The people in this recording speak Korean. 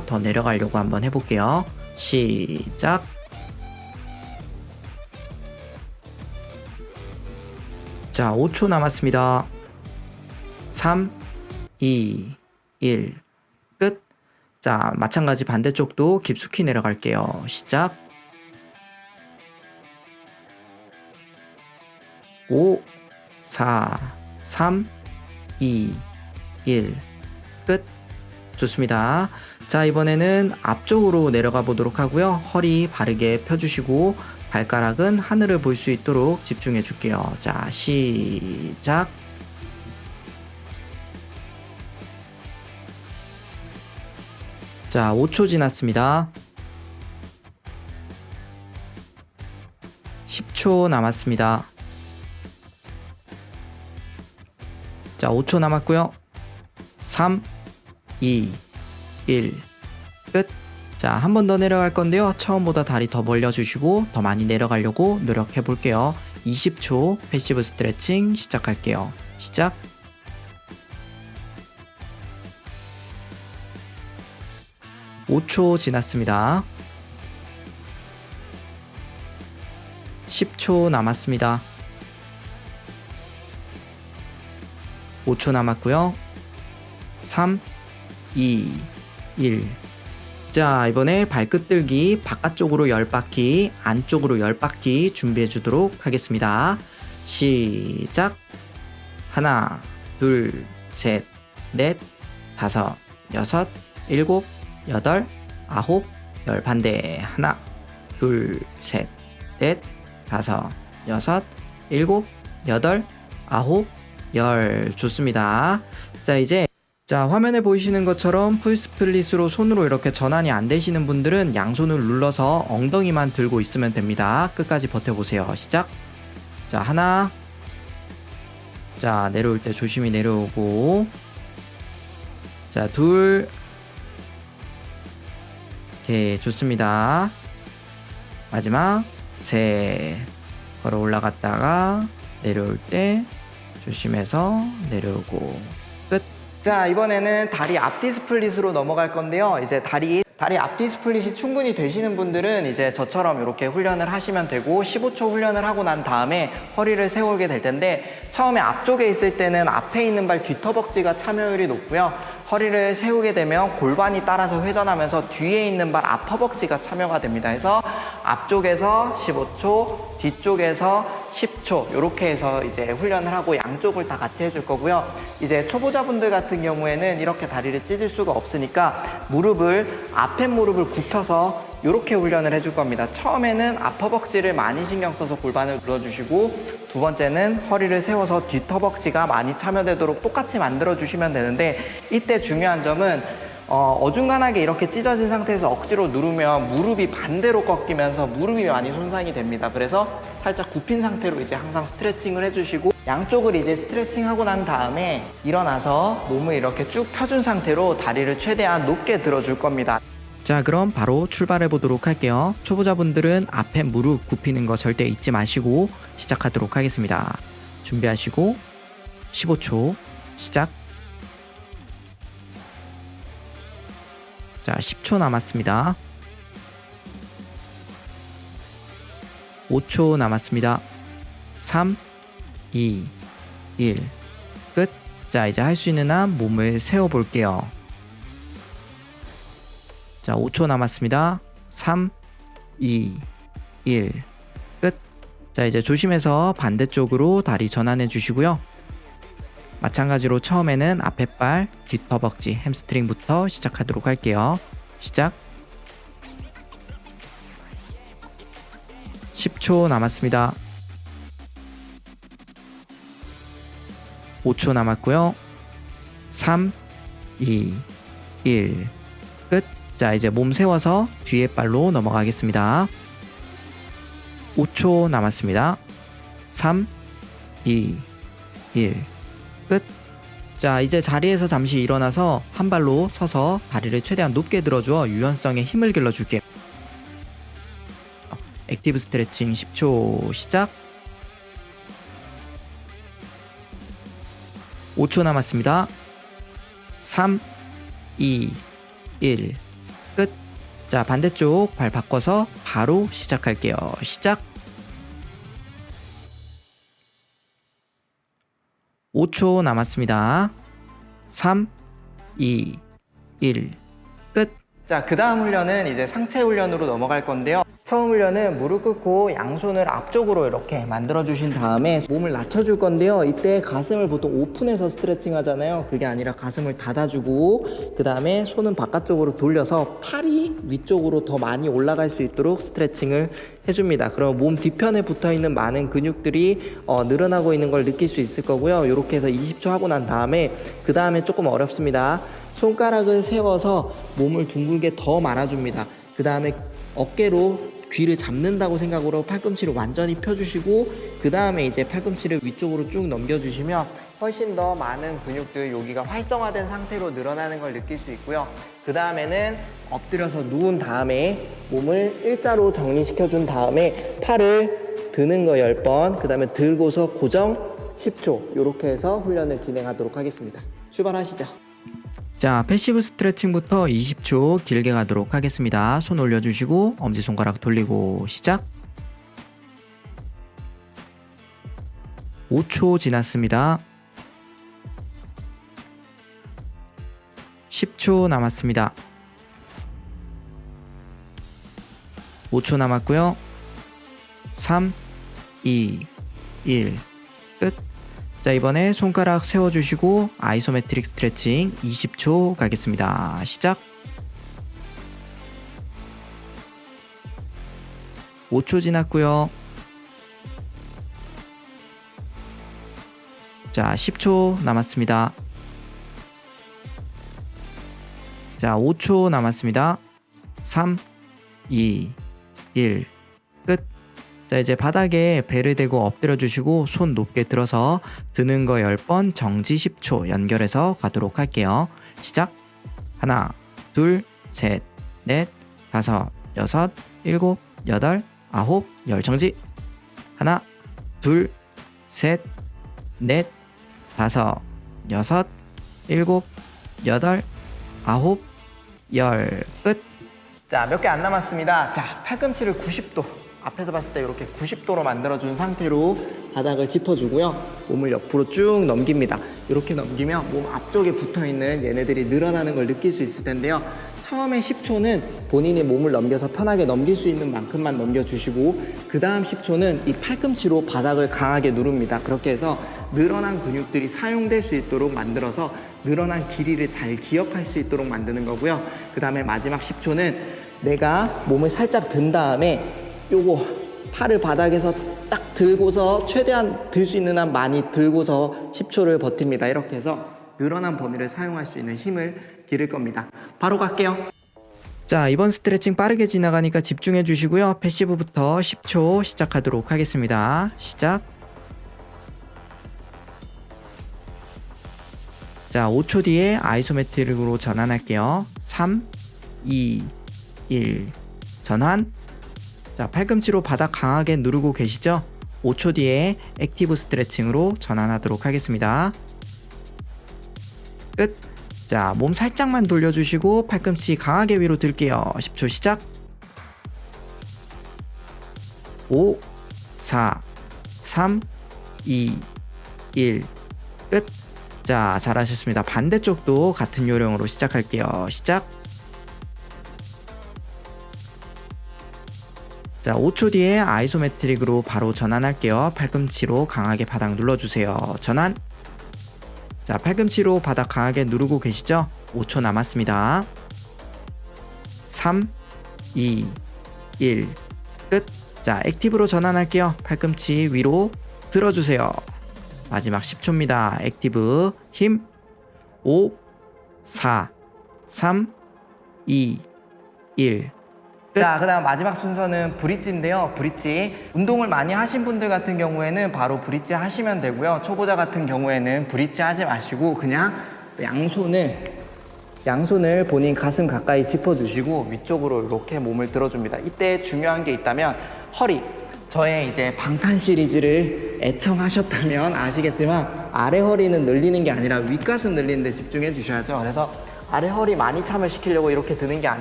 더 내려가려고 한번 해볼게요. 시작. 자, 5초 남았습니다. 3, 2, 1, 끝. 자, 마찬가지 반대쪽도 깊숙이 내려갈게요. 시작. 5, 4, 3, 2, 1, 끝. 좋습니다. 자, 이번에는 앞쪽으로 내려가 보도록 하고요. 허리 바르게 펴주시고, 발가락은 하늘을 볼 수 있도록 집중해 줄게요. 자, 시작. 자, 5초 지났습니다. 10초 남았습니다. 자, 5초 남았고요. 3, 2, 1, 끝. 자, 한 번 더 내려갈 건데요. 처음보다 다리 더 벌려주시고 더 많이 내려가려고 노력해 볼게요. 20초 패시브 스트레칭 시작할게요. 시작. (5초) 지났습니다. (10초) 남았습니다. (5초) 남았고요. (3) (2) (1) 자, 이번에 발끝 들기 바깥쪽으로 10바퀴, 안쪽으로 10바퀴 준비해 주도록 하겠습니다. 시작. 하나, 둘, 셋, 넷, 다섯, 여섯, 일곱, 여덟, 아홉, 열 반대. 하나, 둘, 셋, 넷, 다섯, 여섯, 일곱, 여덟, 아홉, 열. 좋습니다. 자, 이제 자, 화면에 보이시는 것처럼 풀스플릿으로 손으로 이렇게 전환이 안 되시는 분들은 양손을 눌러서 엉덩이만 들고 있으면 됩니다. 끝까지 버텨보세요. 시작. 자, 하나. 자, 내려올 때 조심히 내려오고. 자, 둘. 오케이, 좋습니다. 마지막, 셋. 걸어 올라갔다가 내려올 때 조심해서 내려오고. 끝. 자 이번에는 다리 앞뒤 스플릿으로 넘어갈 건데요 이제 다리 다리 앞뒤 스플릿이 충분히 되시는 분들은 이제 저처럼 이렇게 훈련을 하시면 되고 15초 훈련을 하고 난 다음에 허리를 세우게 될 텐데 처음에 앞쪽에 있을 때는 앞에 있는 발 뒤터벅지가 참여율이 높고요 허리를 세우게 되면 골반이 따라서 회전하면서 뒤에 있는 발 앞허벅지가 참여가 됩니다 그래서 앞쪽에서 15초 뒤쪽에서 10초 이렇게 해서 이제 훈련을 하고 양쪽을 다 같이 해줄 거고요. 이제 초보자분들 같은 경우에는 이렇게 다리를 찢을 수가 없으니까 무릎을 앞에 무릎을 굽혀서 이렇게 훈련을 해줄 겁니다. 처음에는 앞허벅지를 많이 신경 써서 골반을 눌러주시고 두 번째는 허리를 세워서 뒷허벅지가 많이 참여되도록 똑같이 만들어 주시면 되는데 이때 중요한 점은 어, 어중간하게 이렇게 찢어진 상태에서 억지로 누르면 무릎이 반대로 꺾이면서 무릎이 많이 손상이 됩니다. 그래서 살짝 굽힌 상태로 이제 항상 스트레칭을 해주시고 양쪽을 이제 스트레칭 하고 난 다음에 일어나서 몸을 이렇게 쭉 펴준 상태로 다리를 최대한 높게 들어줄 겁니다. 자, 그럼 바로 출발해 보도록 할게요. 초보자분들은 앞에 무릎 굽히는 거 절대 잊지 마시고 시작하도록 하겠습니다. 준비하시고 15초 시작. 자, 10초 남았습니다. 5초 남았습니다. 3, 2, 1. 끝. 자, 이제 할 수 있는 한 몸을 세워 볼게요. 자, 5초 남았습니다. 3, 2, 1. 끝. 자, 이제 조심해서 반대쪽으로 다리 전환해 주시고요. 마찬가지로 처음에는 앞에 발, 뒷허벅지, 햄스트링부터 시작하도록 할게요. 시작. 10초 남았습니다. 5초 남았고요. 3, 2, 1. 끝. 자, 이제 몸 세워서 뒤에 발로 넘어가겠습니다. 5초 남았습니다. 3, 2, 1. 끝. 자, 이제 자리에서 잠시 일어나서 한 발로 서서 다리를 최대한 높게 들어주어 유연성에 힘을 길러줄게요. 액티브 스트레칭 10초 시작. 5초 남았습니다. 3, 2, 1. 끝. 자, 반대쪽 발 바꿔서 바로 시작할게요. 시작. 5초 남았습니다. 3, 2, 1, 끝. 자, 그 다음 훈련은 이제 상체 훈련으로 넘어갈 건데요. 처음 훈련은 무릎 꿇고 양손을 앞쪽으로 이렇게 만들어 주신 다음에 몸을 낮춰 줄 건데요. 이때 가슴을 보통 오픈해서 스트레칭 하잖아요. 그게 아니라 가슴을 닫아 주고 그 다음에 손은 바깥쪽으로 돌려서 팔이 위쪽으로 더 많이 올라갈 수 있도록 스트레칭을 해줍니다. 그럼 몸 뒤편에 붙어 있는 많은 근육들이 어, 늘어나고 있는 걸 느낄 수 있을 거고요. 이렇게 해서 20초 하고 난 다음에 그 다음에 조금 어렵습니다. 손가락을 세워서 몸을 둥글게 더 말아줍니다. 그 다음에 어깨로 귀를 잡는다고 생각으로 팔꿈치를 완전히 펴주시고 그 다음에 이제 팔꿈치를 위쪽으로 쭉 넘겨주시면 훨씬 더 많은 근육들 여기가 활성화된 상태로 늘어나는 걸 느낄 수 있고요. 그 다음에는 엎드려서 누운 다음에 몸을 일자로 정리시켜 준 다음에 팔을 드는 거 10번, 그 다음에 들고서 고정 10초 이렇게 해서 훈련을 진행하도록 하겠습니다. 출발하시죠. 자, 패시브 스트레칭부터 20초 길게 가도록 하겠습니다. 손 올려주시고 엄지손가락 돌리고 시작. 5초 지났습니다. 10초 남았습니다. 5초 남았고요. 3, 2, 1, 끝. 자, 이번에 손가락 세워주시고 아이소메트릭 스트레칭 20초 가겠습니다. 시작. 5초 지났고요. 자, 10초 남았습니다. 자, 5초 남았습니다. 3, 2, 1, 끝. 자, 이제 바닥에 배를 대고 엎드려 주시고 손 높게 들어서 드는 거 10번 정지 10초 연결해서 가도록 할게요. 시작. 하나, 둘, 셋, 넷, 다섯, 여섯, 일곱, 여덟, 아홉, 열 정지. 하나, 둘, 셋, 넷, 다섯, 여섯, 일곱, 여덟, 아홉, 열 끝. 자, 몇 개 안 남았습니다. 자, 팔꿈치를 90도. 앞에서 봤을 때 이렇게 90도로 만들어준 상태로 바닥을 짚어주고요. 몸을 옆으로 쭉 넘깁니다. 이렇게 넘기면 몸 앞쪽에 붙어 있는 얘네들이 늘어나는 걸 느낄 수 있을 텐데요. 처음에 10초는 본인이 몸을 넘겨서 편하게 넘길 수 있는 만큼만 넘겨주시고, 그 다음 10초는 이 팔꿈치로 바닥을 강하게 누릅니다. 그렇게 해서 늘어난 근육들이 사용될 수 있도록 만들어서 늘어난 길이를 잘 기억할 수 있도록 만드는 거고요. 그 다음에 마지막 10초는 내가 몸을 살짝 든 다음에 요거 팔을 바닥에서 딱 들고서 최대한 들 수 있는 한 많이 들고서 10초를 버팁니다. 이렇게 해서 늘어난 범위를 사용할 수 있는 힘을 기를 겁니다. 바로 갈게요. 자, 이번 스트레칭 빠르게 지나가니까 집중해 주시고요. 패시브부터 10초 시작하도록 하겠습니다. 시작. 자, 5초 뒤에 아이소메트릭으로 전환할게요. 3, 2, 1. 전환. 자, 팔꿈치로 바닥 강하게 누르고 계시죠? 5초 뒤에 액티브 스트레칭으로 전환하도록 하겠습니다. 끝. 자, 몸 살짝만 돌려주시고 팔꿈치 강하게 위로 들게요. 10초 시작. 5, 4, 3, 2, 1. 끝. 자, 잘하셨습니다. 반대쪽도 같은 요령으로 시작할게요. 시작. 자, 5초 뒤에 아이소메트릭으로 바로 전환할게요. 팔꿈치로 강하게 바닥 눌러주세요. 전환. 자, 팔꿈치로 바닥 강하게 누르고 계시죠? 5초 남았습니다. 3, 2, 1. 끝. 자, 액티브로 전환할게요. 팔꿈치 위로 들어주세요. 마지막 10초입니다. 액티브 힘 5, 4, 3, 2, 1. 자, 그 다음 마지막 순서는 브릿지인데요. 브릿지 운동을 많이 하신 분들 같은 경우에는 바로 브릿지 하시면 되고요. 초보자 같은 경우에는 브릿지 하지 마시고 그냥 양손을 양손을 본인 가슴 가까이 짚어주시고 위쪽으로 이렇게 몸을 들어줍니다. 이때 중요한 게 있다면 허리. 저의 이제 방탄 시리즈를 애청하셨다면 아시겠지만 아래 허리는 늘리는 게 아니라 윗가슴 늘리는 데 집중해 주셔야죠. 그래서 아래 허리 많이 참을 시키려고 이렇게 드는 게 아니라